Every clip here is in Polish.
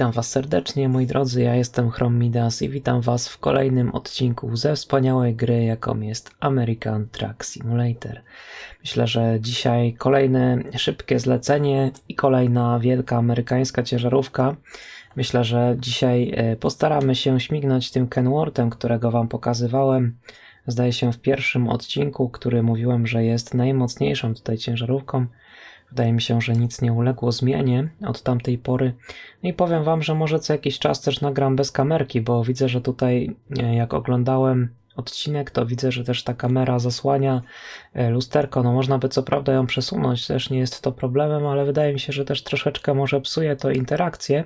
Witam Was serdecznie, moi drodzy. Ja jestem Chrom Midas i witam Was w kolejnym odcinku ze wspaniałej gry, jaką jest American Truck Simulator. Myślę, że dzisiaj kolejne szybkie zlecenie i kolejna wielka amerykańska ciężarówka. Myślę, że dzisiaj e, postaramy się śmignąć tym Kenworthem, którego Wam pokazywałem. Zdaje się w pierwszym odcinku, który mówiłem, że jest najmocniejszą tutaj ciężarówką. Wydaje mi się, że nic nie uległo zmianie od tamtej pory. No i powiem Wam, że może co jakiś czas też nagram bez kamerki, bo widzę, że tutaj e, jak oglądałem odcinek, to widzę, że też ta kamera zasłania e, lusterko. No można by co prawda ją przesunąć, też nie jest to problemem, ale wydaje mi się, że też troszeczkę może psuje to interakcję.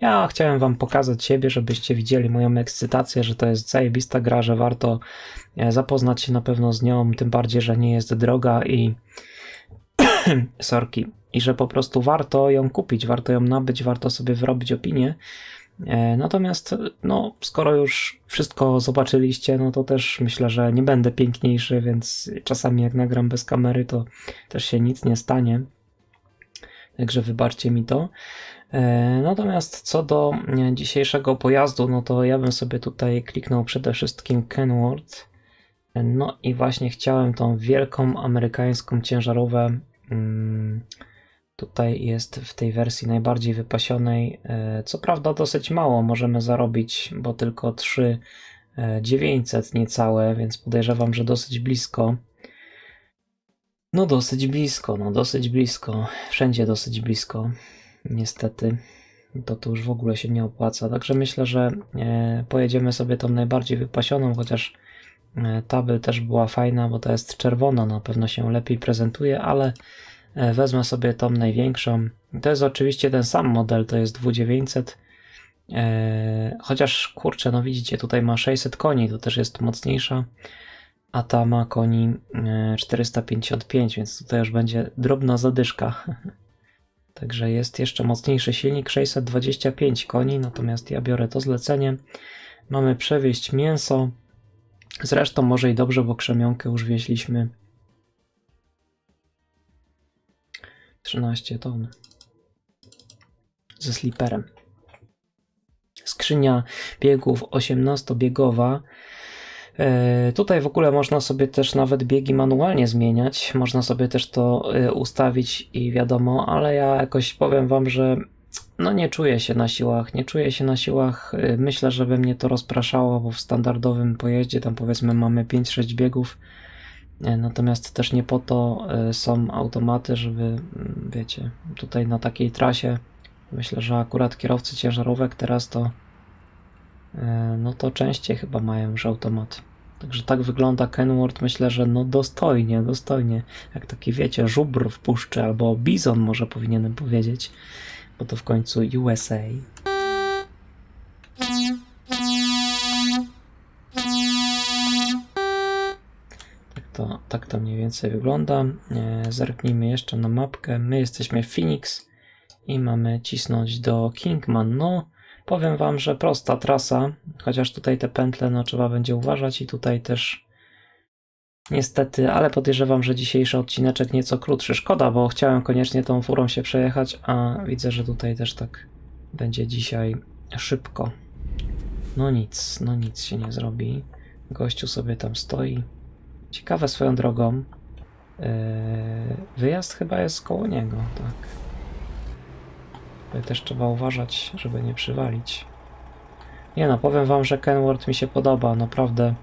Ja chciałem Wam pokazać siebie, żebyście widzieli moją ekscytację, że to jest zajebista gra, że warto e, zapoznać się na pewno z nią, tym bardziej, że nie jest droga i sorki, i że po prostu warto ją kupić, warto ją nabyć, warto sobie wyrobić opinię. E, Natomiast, no, skoro już wszystko zobaczyliście, no to też myślę, że nie będę piękniejszy, więc czasami jak nagram bez kamery, to też się nic nie stanie. Także wybaczcie mi to. E, Natomiast co do e, dzisiejszego pojazdu, no to ja bym sobie tutaj kliknął przede wszystkim Kenworth. No i właśnie chciałem tą wielką amerykańską ciężarówkę Tutaj jest w tej wersji najbardziej wypasionej. e, Co prawda dosyć mało możemy zarobić, bo tylko 3900 niecałe, więc podejrzewam, że dosyć blisko. No dosyć blisko, no dosyć blisko. Wszędzie dosyć blisko. Niestety. To tu już w ogóle się nie opłaca. Także myślę, że e, pojedziemy sobie tą najbardziej wypasioną, chociaż e, tabel też była fajna, bo to jest czerwona, na pewno się lepiej prezentuje, ale E, Wezmę sobie tą największą. To jest oczywiście ten sam model, to jest 2900. E, Chociaż kurczę, no widzicie, tutaj ma 600 koni, to też jest mocniejsza. A ta ma koni e, 455, więc tutaj już będzie drobna zadyszka. Także jest jeszcze mocniejszy silnik, 625 koni, natomiast ja biorę to zlecenie. Mamy przewieźć mięso. Zresztą może i dobrze, bo krzemionkę już wieźliśmy 13 ton. Ze sliperem. Skrzynia biegów 18-biegowa. E, Tutaj w ogóle można sobie też nawet biegi manualnie zmieniać. Można sobie też to e, ustawić i wiadomo, ale ja jakoś powiem Wam, że no nie czuję się na siłach. Nie czuję się na siłach. E, Myślę, że by mnie to rozpraszało, bo w standardowym pojeździe tam powiedzmy mamy 5-6 biegów. E, Natomiast też nie po to e, są automaty, żeby, mm, wiecie, tutaj na takiej trasie, myślę, że akurat kierowcy ciężarówek teraz to, no to częściej chyba mają już automat. Także tak wygląda Kenworth, myślę, że no dostojnie, dostojnie, jak taki, wiecie, żubr w puszczy, albo bizon może powinienem powiedzieć, bo to w końcu USA. To, tak to mniej więcej wygląda. E, Zerknijmy jeszcze na mapkę. My jesteśmy w Phoenix i mamy cisnąć do Kingman. No, powiem Wam, że prosta trasa, chociaż tutaj te pętle no, trzeba będzie uważać i tutaj też niestety, ale podejrzewam, że dzisiejszy odcineczek nieco krótszy. Szkoda, bo chciałem koniecznie tą furą się przejechać, a widzę, że tutaj też tak będzie dzisiaj szybko. No nic, no nic się nie zrobi. Gościu sobie tam stoi. Ciekawe swoją drogą. Yy, wyjazd chyba jest koło niego, tak. Tutaj też trzeba uważać, żeby nie przywalić. Nie no, powiem wam, że Kenworth mi się podoba, naprawdę.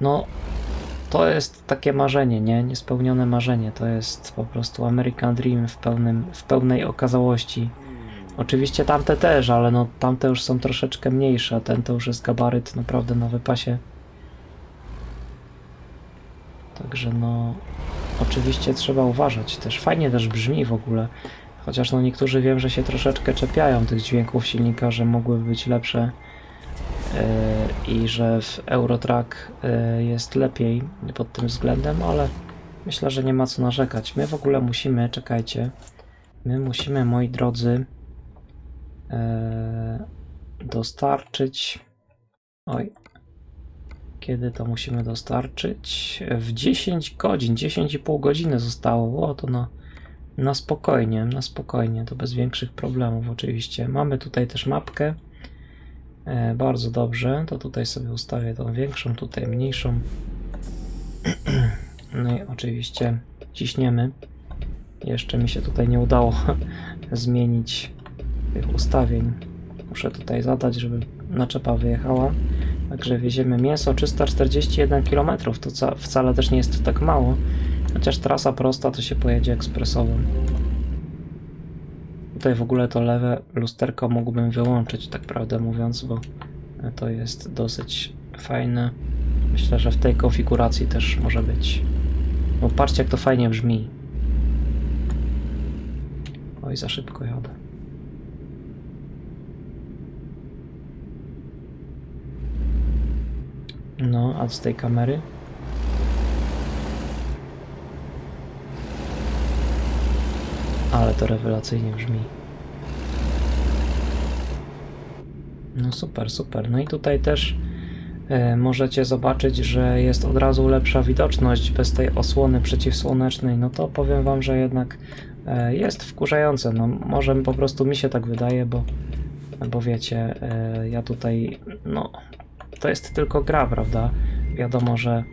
No, to jest takie marzenie, nie? Niespełnione marzenie. To jest po prostu American Dream w, pełnym, w pełnej okazałości. Oczywiście tamte też, ale no tamte już są troszeczkę mniejsze, a ten to już jest gabaryt naprawdę na wypasie. Także no, oczywiście trzeba uważać też. Fajnie też brzmi w ogóle. Chociaż no niektórzy wiem, że się troszeczkę czepiają tych dźwięków silnika, że mogłyby być lepsze i że w Eurotrack yy, jest lepiej pod tym względem, ale myślę, że nie ma co narzekać. My w ogóle musimy, czekajcie, my musimy, moi drodzy, yy, dostarczyć. Oj, kiedy to musimy dostarczyć? W 10 godzin, 10,5 godziny zostało. O, to na Na spokojnie, na spokojnie, to bez większych problemów oczywiście. Mamy tutaj też mapkę. E, bardzo dobrze, to tutaj sobie ustawię tą większą, tutaj mniejszą. No i oczywiście ciśniemy. Jeszcze mi się tutaj nie udało zmienić tych ustawień. Muszę tutaj zadać, żeby naczepa wyjechała. Także wieziemy mięso 341 km. To ca- wcale też nie jest tak mało. Chociaż trasa prosta to się pojedzie ekspresowo. Tutaj w ogóle to lewe lusterko mógłbym wyłączyć, tak prawdę mówiąc, bo to jest dosyć fajne. Myślę, że w tej konfiguracji też może być. No patrzcie jak to fajnie brzmi. Oj, za szybko jadę. No, a z tej kamery? Ale to rewelacyjnie brzmi. No super, super. No i tutaj też e, możecie zobaczyć, że jest od razu lepsza widoczność bez tej osłony przeciwsłonecznej. No to powiem wam, że jednak e, jest wkurzające. No może po prostu mi się tak wydaje, bo, bo wiecie, e, ja tutaj, no to jest tylko gra, prawda? Wiadomo, że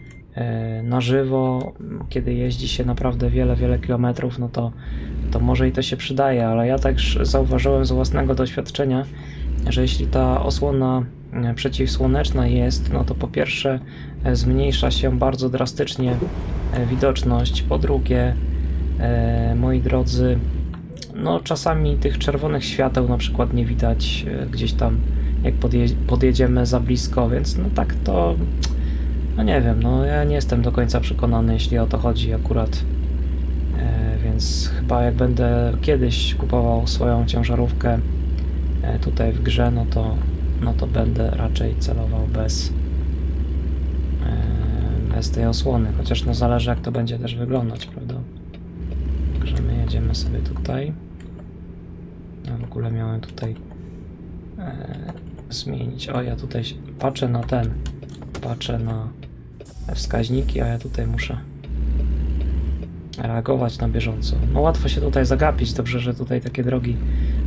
na żywo, kiedy jeździ się naprawdę wiele, wiele kilometrów, no to, to może i to się przydaje, ale ja też zauważyłem z własnego doświadczenia, że jeśli ta osłona e, przeciwsłoneczna jest, no to po pierwsze e, zmniejsza się bardzo drastycznie e, widoczność, po drugie, e, moi drodzy, no czasami tych czerwonych świateł na przykład nie widać e, gdzieś tam jak podje podjedziemy za blisko, więc no tak to no nie wiem, no ja nie jestem do końca przekonany, jeśli o to chodzi akurat. E, więc chyba jak będę kiedyś kupował swoją ciężarówkę e, tutaj w grze, no to, no to będę raczej celował bez, e, bez tej osłony. Chociaż no zależy jak to będzie też wyglądać, prawda? Także my jedziemy sobie tutaj. Ja w ogóle miałem tutaj e, zmienić. O, ja tutaj patrzę na ten. Patrzę na wskaźniki, a ja tutaj muszę reagować na bieżąco. No łatwo się tutaj zagapić. Dobrze, że tutaj takie drogi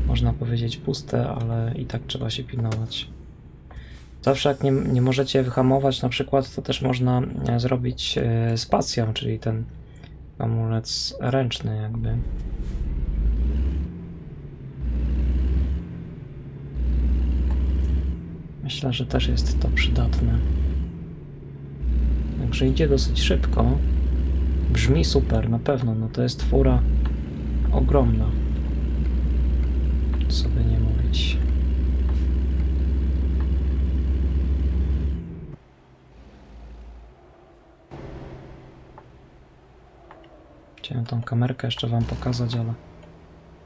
można powiedzieć puste, ale i tak trzeba się pilnować. Zawsze jak nie, nie możecie wyhamować na przykład, to też można e, zrobić e, spacją, czyli ten hamulec ręczny jakby. Myślę, że też jest to przydatne. Także idzie dosyć szybko. Brzmi super, na pewno. No to jest fura ogromna. Co by nie mówić. Chciałem tą kamerkę jeszcze wam pokazać, ale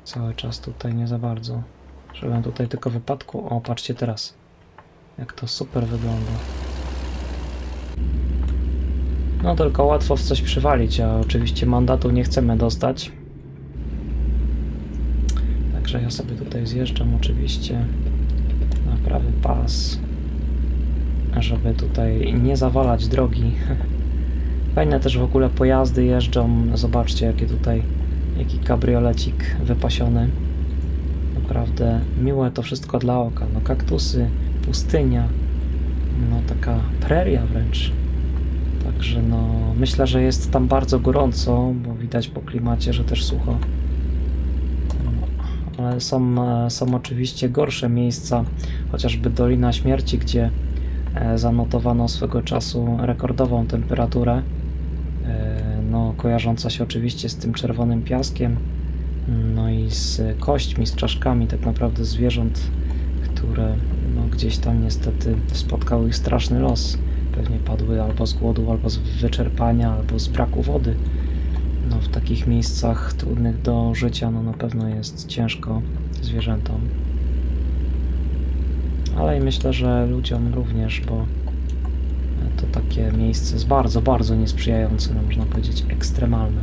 cały czas tutaj nie za bardzo. Żebym tutaj tylko wypadku. O, patrzcie teraz. Jak to super wygląda. No tylko łatwo w coś przywalić, a oczywiście mandatu nie chcemy dostać. Także ja sobie tutaj zjeżdżam oczywiście na prawy pas, żeby tutaj nie zawalać drogi. Fajne też w ogóle pojazdy jeżdżą. Zobaczcie jakie tutaj, jaki kabriolecik wypasiony. Naprawdę miłe to wszystko dla oka. No kaktusy, pustynia, no taka preria wręcz. Także no myślę, że jest tam bardzo gorąco, bo widać po klimacie, że też sucho. No, Ale są, e, są oczywiście gorsze miejsca, chociażby Dolina Śmierci, gdzie e, zanotowano swego czasu rekordową temperaturę. E, No, kojarząca się oczywiście z tym czerwonym piaskiem, no i z kośćmi, z czaszkami tak naprawdę zwierząt, które no, gdzieś tam niestety spotkał ich straszny los. Pewnie padły albo z głodu, albo z wyczerpania, albo z braku wody. No, w takich miejscach trudnych do życia no, na pewno jest ciężko zwierzętom. Ale i myślę, że ludziom również, bo to takie miejsce jest bardzo, bardzo niesprzyjające, no można powiedzieć ekstremalne.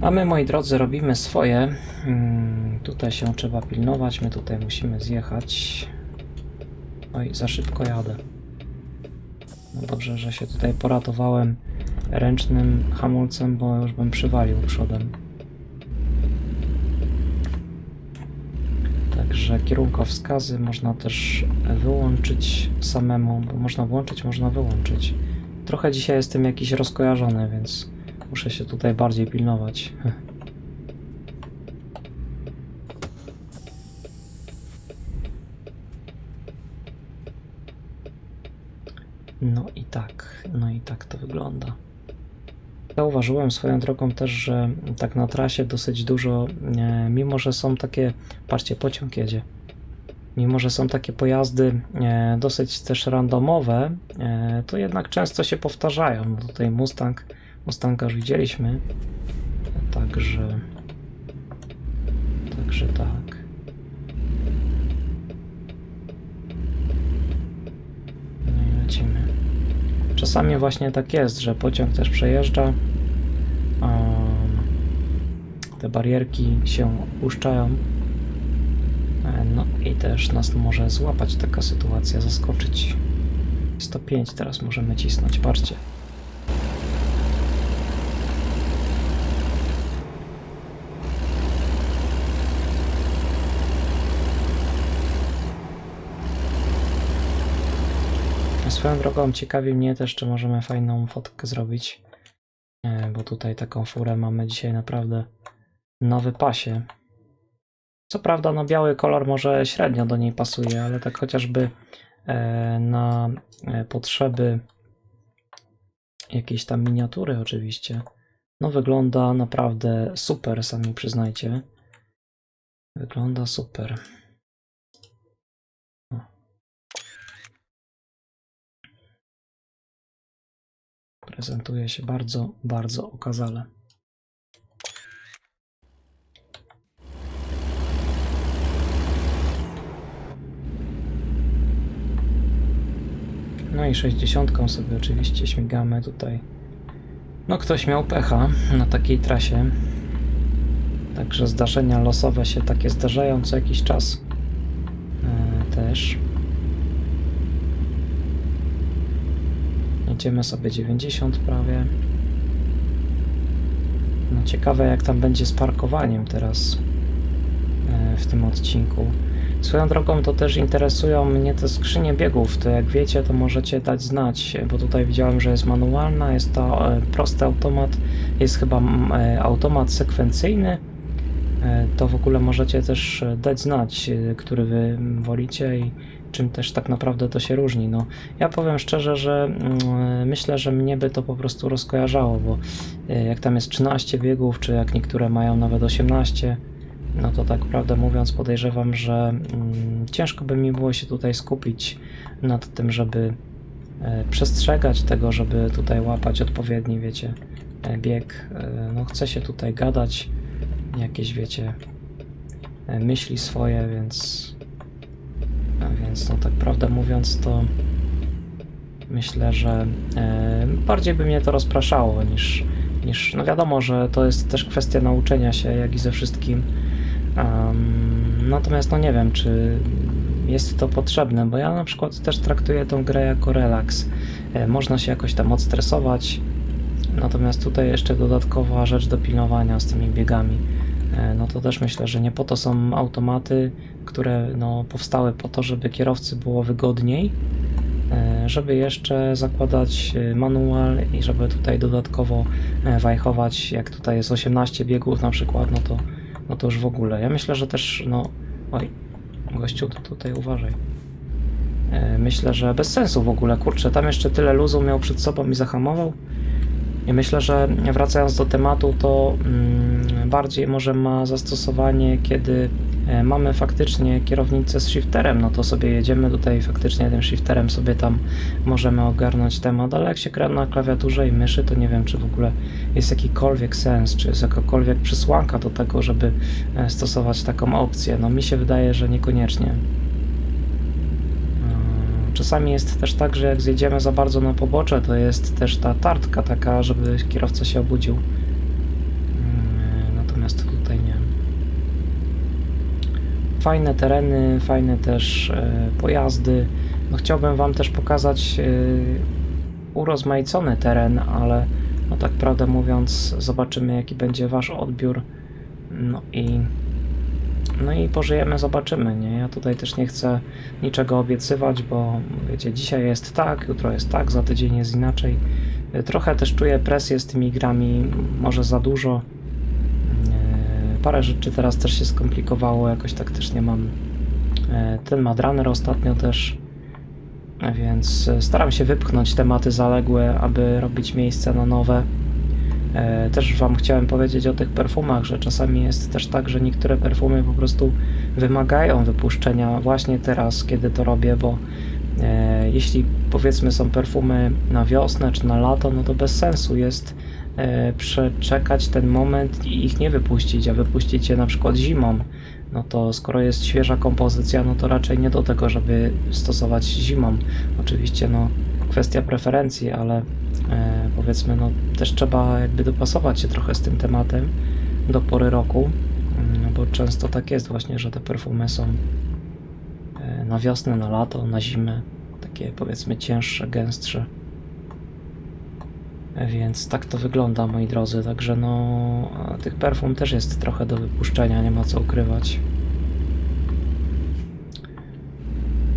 A my, moi drodzy, robimy swoje. Mm, Tutaj się trzeba pilnować, my tutaj musimy zjechać. Oj, za szybko jadę. No dobrze, że się tutaj poratowałem ręcznym hamulcem, bo już bym przywalił przodem. Także kierunkowskazy można też wyłączyć samemu, bo można włączyć, można wyłączyć. Trochę dzisiaj jestem jakiś rozkojarzony, więc muszę się tutaj bardziej pilnować. No i tak, no i tak to wygląda. Zauważyłem swoją drogą też, że tak na trasie dosyć dużo, e, mimo że są takie, patrzcie, pociąg jedzie. Mimo że są takie pojazdy e, dosyć też randomowe, e, to jednak często się powtarzają. No tutaj Mustang, Mustanga już widzieliśmy. Także, także tak. No i lecimy. Czasami właśnie tak jest, że pociąg też przejeżdża. Te barierki się opuszczają. E, No i też nas może złapać taka sytuacja, zaskoczyć. 105 teraz możemy cisnąć, patrzcie. Swoją drogą ciekawi mnie też, czy możemy fajną fotkę zrobić. E, Bo tutaj taką furę mamy dzisiaj naprawdę na wypasie. Co prawda, no biały kolor może średnio do niej pasuje, ale tak chociażby e, na e, potrzeby jakiejś tam miniatury oczywiście. No wygląda naprawdę super, sami przyznajcie. Wygląda super. Prezentuje się bardzo, bardzo okazale. No i 60 sobie oczywiście śmigamy tutaj. No ktoś miał pecha na takiej trasie. Także zdarzenia losowe się takie zdarzają co jakiś czas. E, też. Jedziemy sobie 90 prawie. No ciekawe jak tam będzie z parkowaniem teraz e, w tym odcinku. Swoją drogą to też interesują mnie te skrzynie biegów. To jak wiecie, to możecie dać znać, bo tutaj widziałem, że jest manualna, jest to e, prosty automat, jest chyba e, automat sekwencyjny. To w ogóle możecie też dać znać, który wy wolicie i czym też tak naprawdę to się różni. No, ja powiem szczerze, że mm, myślę, że mnie by to po prostu rozkojarzało, bo e, jak tam jest 13 biegów, czy jak niektóre mają nawet 18, no to tak prawdę mówiąc podejrzewam, że mm, ciężko by mi było się tutaj skupić nad tym, żeby e, przestrzegać tego, żeby tutaj łapać odpowiedni, wiecie, e, bieg. No chce się tutaj gadać, jakieś, wiecie, myśli swoje, więc więc no tak prawdę mówiąc to myślę, że e, bardziej by mnie to rozpraszało niż, niż no wiadomo, że to jest też kwestia nauczenia się, jak i ze wszystkim. Em, natomiast no nie wiem, czy jest to potrzebne, bo ja na przykład też traktuję tą grę jako relaks. E, można się jakoś tam odstresować, natomiast tutaj jeszcze dodatkowa rzecz do pilnowania z tymi biegami. E, No to też myślę, że nie po to są automaty, które no, powstały po to, żeby kierowcy było wygodniej, e, żeby jeszcze zakładać e, manual i żeby tutaj dodatkowo wajchować, jak tutaj jest 18 biegów na przykład, no to, no to już w ogóle. Ja myślę, że też, no, oj, gościu, to tutaj uważaj. Myślę, że bez sensu w ogóle, kurczę, tam jeszcze tyle luzu miał przed sobą i zahamował. Myślę, że wracając do tematu, to mm, bardziej może ma zastosowanie, kiedy e, mamy faktycznie kierownicę z shifterem, no to sobie jedziemy tutaj faktycznie tym shifterem sobie tam możemy ogarnąć temat, ale jak się gra na klawiaturze i myszy, to nie wiem, czy w ogóle jest jakikolwiek sens, czy jest jakakolwiek przesłanka do tego, żeby e, stosować taką opcję. No mi się wydaje, że niekoniecznie. Czasami jest też tak, że jak zjedziemy za bardzo na pobocze, to jest też ta tartka taka, żeby kierowca się obudził. Mm, Natomiast tutaj nie. Fajne tereny, fajne też e, pojazdy. No chciałbym Wam też pokazać e, urozmaicony teren, ale no tak prawdę mówiąc, zobaczymy jaki będzie wasz odbiór. No i no i pożyjemy, zobaczymy, nie? Ja tutaj też nie chcę niczego obiecywać, bo wiecie, dzisiaj jest tak, jutro jest tak, za tydzień jest inaczej. Y, Trochę też czuję presję z tymi grami, może za dużo. Y, Parę rzeczy teraz też się skomplikowało, jakoś tak też nie mam. Y, Ten Madrunner ostatnio też, więc staram się wypchnąć tematy zaległe, aby robić miejsce na nowe. E, Też Wam chciałem powiedzieć o tych perfumach, że czasami jest też tak, że niektóre perfumy po prostu wymagają wypuszczenia właśnie teraz, kiedy to robię, bo e, jeśli powiedzmy są perfumy na wiosnę czy na lato, no to bez sensu jest e, przeczekać ten moment i ich nie wypuścić, a wypuścić je na przykład zimą. No to skoro jest świeża kompozycja, no to raczej nie do tego, żeby stosować zimą. Oczywiście, no kwestia preferencji, ale e, powiedzmy, no też trzeba jakby dopasować się trochę z tym tematem do pory roku, mm, bo często tak jest właśnie, że te perfumy są e, na wiosnę, na lato, na zimę, takie powiedzmy cięższe, gęstsze. E, Więc tak to wygląda, moi drodzy. Także no, tych perfum też jest trochę do wypuszczenia, nie ma co ukrywać.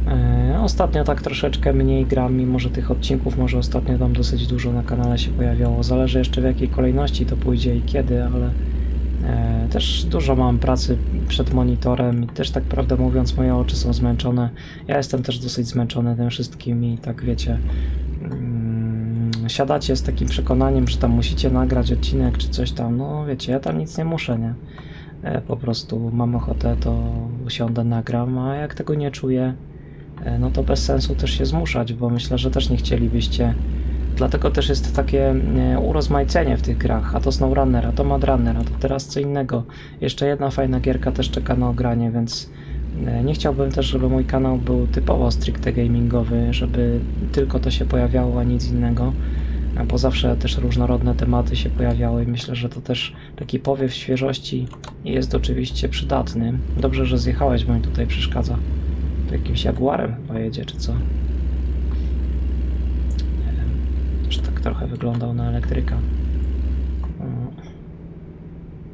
E, Ostatnio tak troszeczkę mniej gram, mimo że tych odcinków może ostatnio tam dosyć dużo na kanale się pojawiało. Zależy jeszcze w jakiej kolejności to pójdzie i kiedy, ale e, też dużo mam pracy przed monitorem i też tak prawdę mówiąc moje oczy są zmęczone. Ja jestem też dosyć zmęczony tym wszystkim i tak wiecie, mm, siadacie z takim przekonaniem, że tam musicie nagrać odcinek czy coś tam. No wiecie, ja tam nic nie muszę, nie? E, Po prostu mam ochotę, to usiądę, nagram, a jak tego nie czuję, no to bez sensu też się zmuszać, bo myślę, że też nie chcielibyście. Dlatego też jest takie e, urozmaicenie w tych grach, a to SnowRunner, a to Madrunner, a to teraz co innego. Jeszcze jedna fajna gierka też czeka na ogranie, więc e, nie chciałbym też, żeby mój kanał był typowo stricte gamingowy, żeby tylko to się pojawiało, a nic innego, e, bo zawsze też różnorodne tematy się pojawiały i myślę, że to też taki powiew świeżości jest oczywiście przydatny. Dobrze, że zjechałeś, bo mi tutaj przeszkadza. Jakimś jaguarem chyba jedzie, czy co? Nie wiem. Też tak trochę wyglądał na elektryka.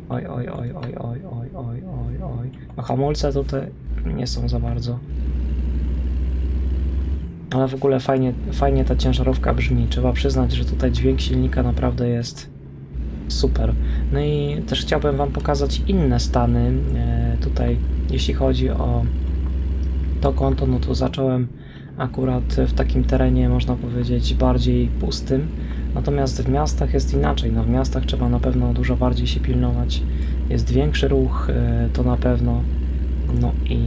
Oj, oj, oj, oj, oj, oj, oj, oj, oj. No hamulce tutaj nie są za bardzo. Ale w ogóle fajnie, fajnie ta ciężarówka brzmi. Trzeba przyznać, że tutaj dźwięk silnika naprawdę jest super. No i też chciałbym Wam pokazać inne stany e, tutaj, jeśli chodzi o to konto, no to zacząłem akurat w takim terenie, można powiedzieć, bardziej pustym. Natomiast w miastach jest inaczej. No, w miastach trzeba na pewno dużo bardziej się pilnować. Jest większy ruch, e, to na pewno. No i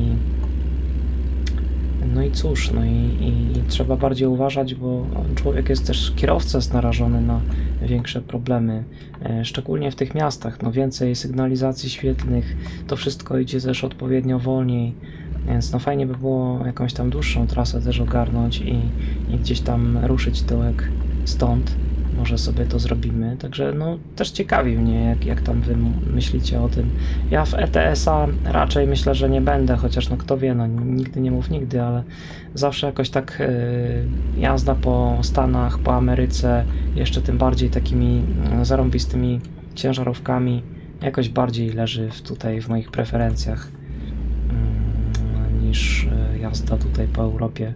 no i cóż, no i, i, i trzeba bardziej uważać, bo człowiek jest też, kierowca jest narażony na większe problemy, e, szczególnie w tych miastach. No więcej sygnalizacji świetlnych, to wszystko idzie też odpowiednio wolniej, więc no fajnie by było jakąś tam dłuższą trasę też ogarnąć i, i gdzieś tam ruszyć tyłek stąd. Może sobie to zrobimy. Także no też ciekawi mnie, jak, jak tam wy myślicie o tym. Ja w ETS-a raczej myślę, że nie będę, chociaż no kto wie, no nigdy nie mów nigdy, ale zawsze jakoś tak y, jazda po Stanach, po Ameryce, jeszcze tym bardziej takimi y, zarąbistymi ciężarówkami, jakoś bardziej leży w, tutaj w moich preferencjach mm, niż y, jazda tutaj po Europie.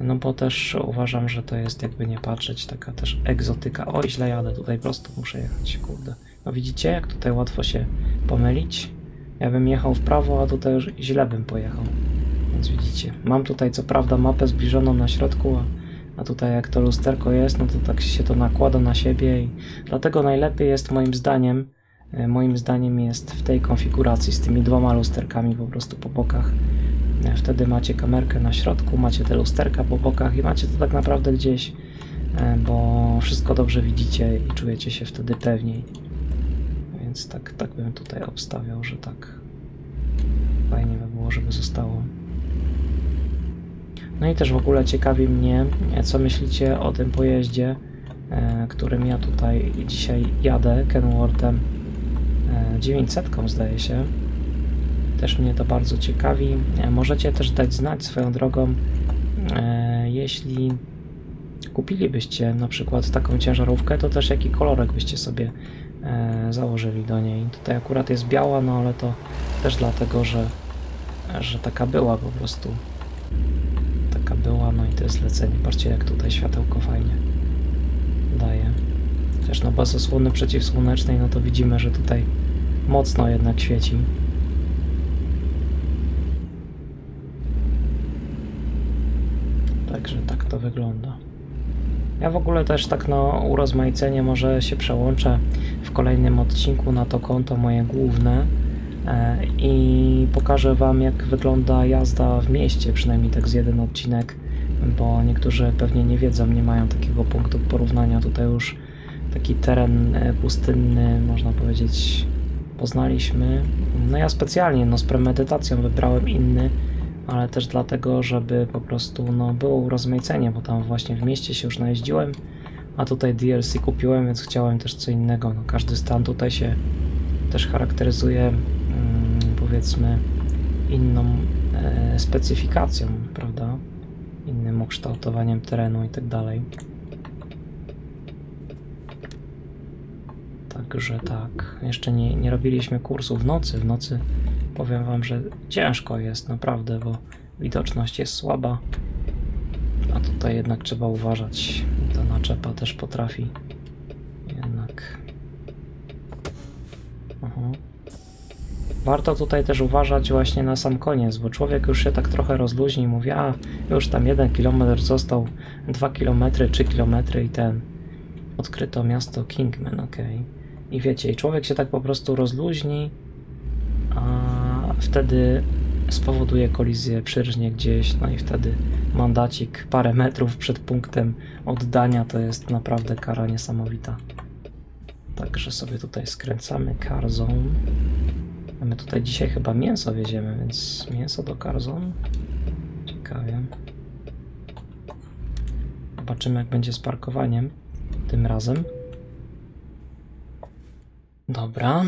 No bo też uważam, że to jest jakby nie patrzeć, taka też egzotyka. Oj, źle jadę, tutaj prosto muszę jechać, kurde. No widzicie, jak tutaj łatwo się pomylić? Ja bym jechał w prawo, a tutaj już źle bym pojechał. Więc widzicie, mam tutaj co prawda mapę zbliżoną na środku, a, a tutaj jak to lusterko jest, no to tak się to nakłada na siebie i dlatego najlepiej jest moim zdaniem, e, moim zdaniem jest w tej konfiguracji z tymi dwoma lusterkami po prostu po bokach. E, Wtedy macie kamerkę na środku, macie te lusterka po bokach i macie to tak naprawdę gdzieś, e, bo wszystko dobrze widzicie i czujecie się wtedy pewniej. Więc tak, tak bym tutaj obstawiał, że tak fajnie by było, żeby zostało. No i też w ogóle ciekawi mnie, e, co myślicie o tym pojeździe, e, którym ja tutaj dzisiaj jadę, Kenworthem e, 900 zdaje się. Też mnie to bardzo ciekawi. E, Możecie też dać znać swoją drogą, e, jeśli kupilibyście na przykład taką ciężarówkę, to też jaki kolorek byście sobie e, założyli do niej. Tutaj akurat jest biała, no ale to też dlatego, że, że taka była po prostu. Taka była, no i to jest lecenie. Patrzcie jak tutaj światełko fajnie daje. Chociaż no bez osłony przeciwsłonecznej, no to widzimy, że tutaj mocno jednak świeci. Także tak to wygląda. Ja w ogóle też tak na urozmaicenie może się przełączę w kolejnym odcinku na to konto moje główne e, i pokażę Wam jak wygląda jazda w mieście, przynajmniej tak z jeden odcinek, bo niektórzy pewnie nie wiedzą, nie mają takiego punktu porównania. Tutaj już taki teren e, pustynny, można powiedzieć, poznaliśmy. No ja specjalnie, no z premedytacją wybrałem inny, ale też dlatego, żeby po prostu no, było urozmaicenie, bo tam właśnie w mieście się już najeździłem, a tutaj DLC kupiłem, więc chciałem też co innego. No, każdy stan tutaj się też charakteryzuje mm, powiedzmy inną e, specyfikacją, prawda? Innym ukształtowaniem terenu i tak dalej. Także tak. Jeszcze nie, nie robiliśmy kursu w nocy. W nocy powiem wam, że ciężko jest naprawdę, bo widoczność jest słaba. A tutaj jednak trzeba uważać. Ta naczepa też potrafi jednak. Aha. Warto tutaj też uważać właśnie na sam koniec, bo człowiek już się tak trochę rozluźni i mówi, a już tam jeden kilometr został, dwa kilometry, trzy kilometry i ten. Odkryto miasto Kingman, okej. I wiecie, i człowiek się tak po prostu rozluźni, a wtedy spowoduje kolizję, przyrżnie gdzieś, no i wtedy mandacik parę metrów przed punktem oddania to jest naprawdę kara niesamowita. Także sobie tutaj skręcamy Carzone. A my tutaj dzisiaj chyba mięso wieziemy, więc mięso do Carzone. Ciekawie. Zobaczymy jak będzie z parkowaniem tym razem. Dobra.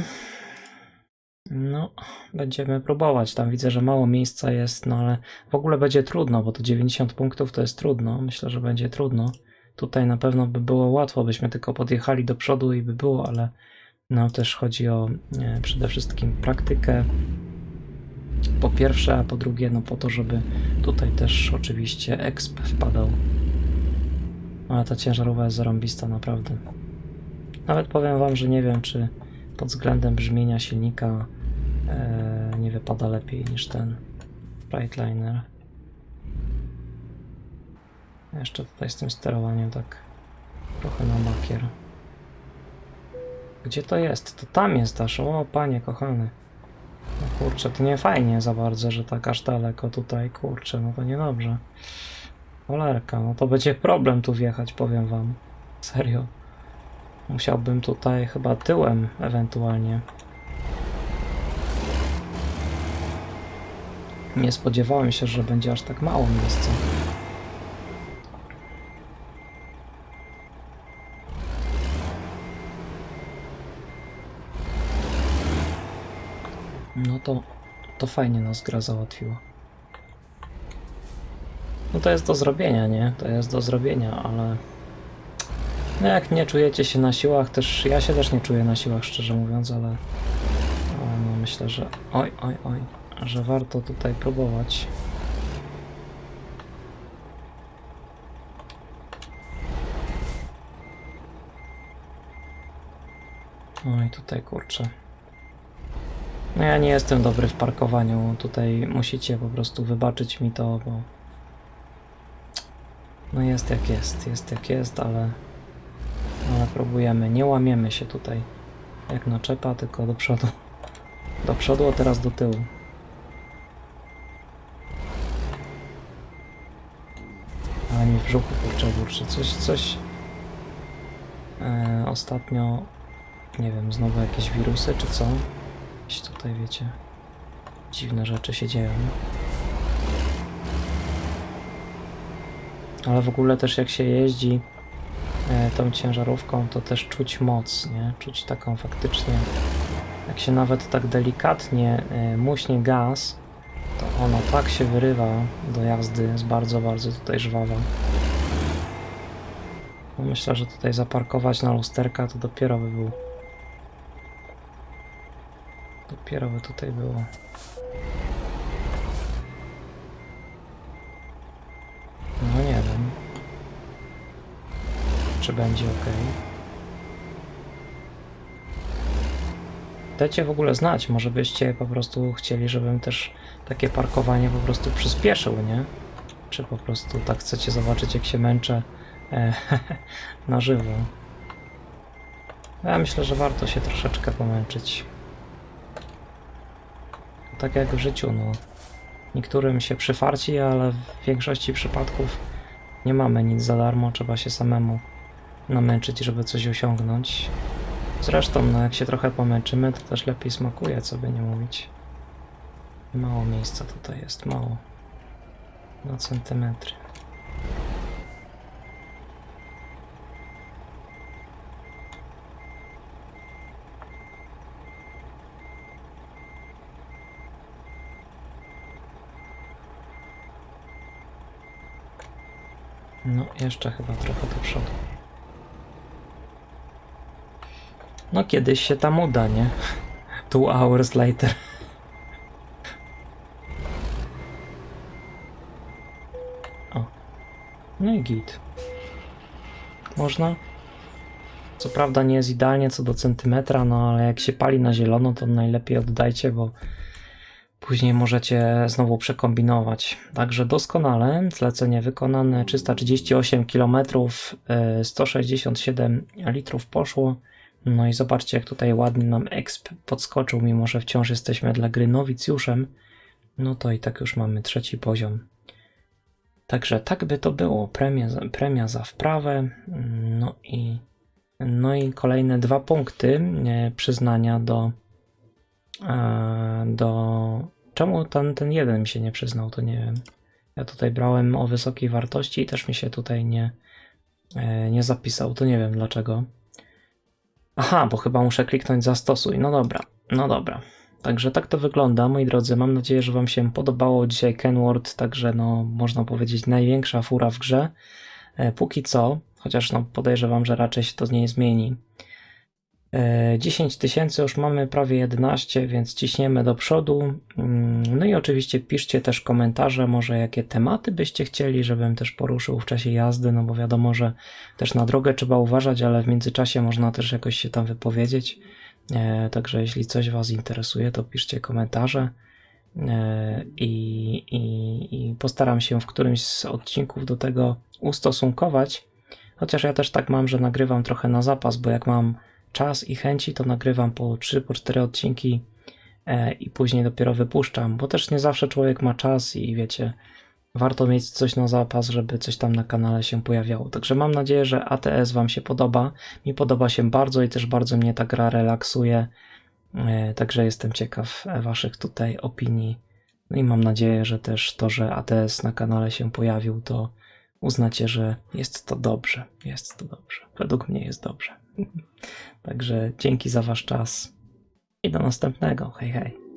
No, będziemy próbować. Tam widzę, że mało miejsca jest, no ale w ogóle będzie trudno, bo to 90 punktów to jest trudno. Myślę, że będzie trudno. Tutaj na pewno by było łatwo, byśmy tylko podjechali do przodu i by było, ale no też chodzi o e, przede wszystkim praktykę. Po pierwsze, a po drugie, no po to, żeby tutaj też oczywiście exp wpadał. Ale ta ciężarówka jest zarąbista, naprawdę. Nawet powiem wam, że nie wiem, czy pod względem brzmienia silnika e, nie wypada lepiej niż ten Brightliner. Jeszcze tutaj z tym sterowaniem tak trochę na bakier. Gdzie to jest? To tam jest aż. O, panie kochany. No kurczę, to nie fajnie za bardzo, że tak aż daleko tutaj. Kurczę, no to niedobrze. Cholerka, no to będzie problem tu wjechać, powiem wam. Serio. Musiałbym tutaj chyba tyłem ewentualnie. Nie spodziewałem się, że będzie aż tak mało miejsca. No to, to fajnie nas gra załatwiła. No to jest do zrobienia, nie? To jest do zrobienia, ale... No jak nie czujecie się na siłach, też ja się też nie czuję na siłach, szczerze mówiąc, ale, no myślę, że oj, oj, oj, że warto tutaj próbować. Oj, tutaj kurczę. No ja nie jestem dobry w parkowaniu, tutaj musicie po prostu wybaczyć mi to, bo no jest jak jest, jest jak jest, ale ale próbujemy, nie łamiemy się tutaj jak naczepa, tylko do przodu. Do przodu, a teraz do tyłu. Ale mi w brzuchu kurczę burczy. Coś, coś... E, ostatnio... Nie wiem, znowu jakieś wirusy czy co? Jakieś tutaj, wiecie... Dziwne rzeczy się dzieją. Ale w ogóle też jak się jeździ tą ciężarówką, to też czuć moc, nie? Czuć taką faktycznie, jak się nawet tak delikatnie e, muśnie gaz, to ono tak się wyrywa do jazdy, jest bardzo, bardzo tutaj żwawa. No myślę, że tutaj zaparkować na lusterka to dopiero by był. Dopiero by tutaj było. No nie wiem. Będzie ok. Dajcie w ogóle znać, może byście po prostu chcieli, żebym też takie parkowanie po prostu przyspieszył, nie? Czy po prostu tak chcecie zobaczyć, jak się męczę e, na żywo? Ja myślę, że warto się troszeczkę pomęczyć. Tak jak w życiu, no. Niektórym się przyfarci, ale w większości przypadków nie mamy nic za darmo, trzeba się samemu namęczyć, żeby coś osiągnąć. Zresztą, no jak się trochę pomęczymy, to też lepiej smakuje, co by nie mówić. Mało miejsca tutaj jest, mało. Na centymetry. No, jeszcze chyba trochę do przodu. No, kiedyś się tam uda, nie? Two hours later. O. No i git. Można? Co prawda nie jest idealnie co do centymetra, no ale jak się pali na zielono, to najlepiej oddajcie, bo później możecie znowu przekombinować. Także doskonale, zlecenie wykonane, 338 km, e, 167 litrów poszło. No i zobaczcie, jak tutaj ładnie nam exp podskoczył, mimo że wciąż jesteśmy dla gry nowicjuszem. No to i tak już mamy trzeci poziom. Także tak by to było. Premia premia za wprawę. No i, no i kolejne dwa punkty e, przyznania do. e, do. Czemu ten, ten jeden mi się nie przyznał, to nie wiem. Ja tutaj brałem o wysokiej wartości i też mi się tutaj nie, e, nie zapisał. To nie wiem dlaczego. Aha, bo chyba muszę kliknąć zastosuj. No dobra, no dobra. Także tak to wygląda, moi drodzy. Mam nadzieję, że Wam się podobało dzisiaj Kenward, także no, można powiedzieć, największa fura w grze. E, póki co, chociaż no, podejrzewam, że raczej się to nie zmieni. E, 10 tysięcy już mamy, prawie 11, więc ciśniemy do przodu. Mm, No i oczywiście piszcie też komentarze, może jakie tematy byście chcieli, żebym też poruszył w czasie jazdy, no bo wiadomo, że też na drogę trzeba uważać, ale w międzyczasie można też jakoś się tam wypowiedzieć. E, Także jeśli coś Was interesuje, to piszcie komentarze E, i, i, i postaram się w którymś z odcinków do tego ustosunkować. Chociaż ja też tak mam, że nagrywam trochę na zapas, bo jak mam czas i chęci, to nagrywam po 3, po 4 odcinki e, i później dopiero wypuszczam, bo też nie zawsze człowiek ma czas i wiecie, warto mieć coś na zapas, żeby coś tam na kanale się pojawiało. Także mam nadzieję, że ATS Wam się podoba. Mi podoba się bardzo i też bardzo mnie ta gra relaksuje. E, Także jestem ciekaw e, Waszych tutaj opinii. No i mam nadzieję, że też to, że ATS na kanale się pojawił, to uznacie, że jest to dobrze. Jest to dobrze. Według mnie jest dobrze. Także dzięki za Wasz czas i do następnego. Hej, hej.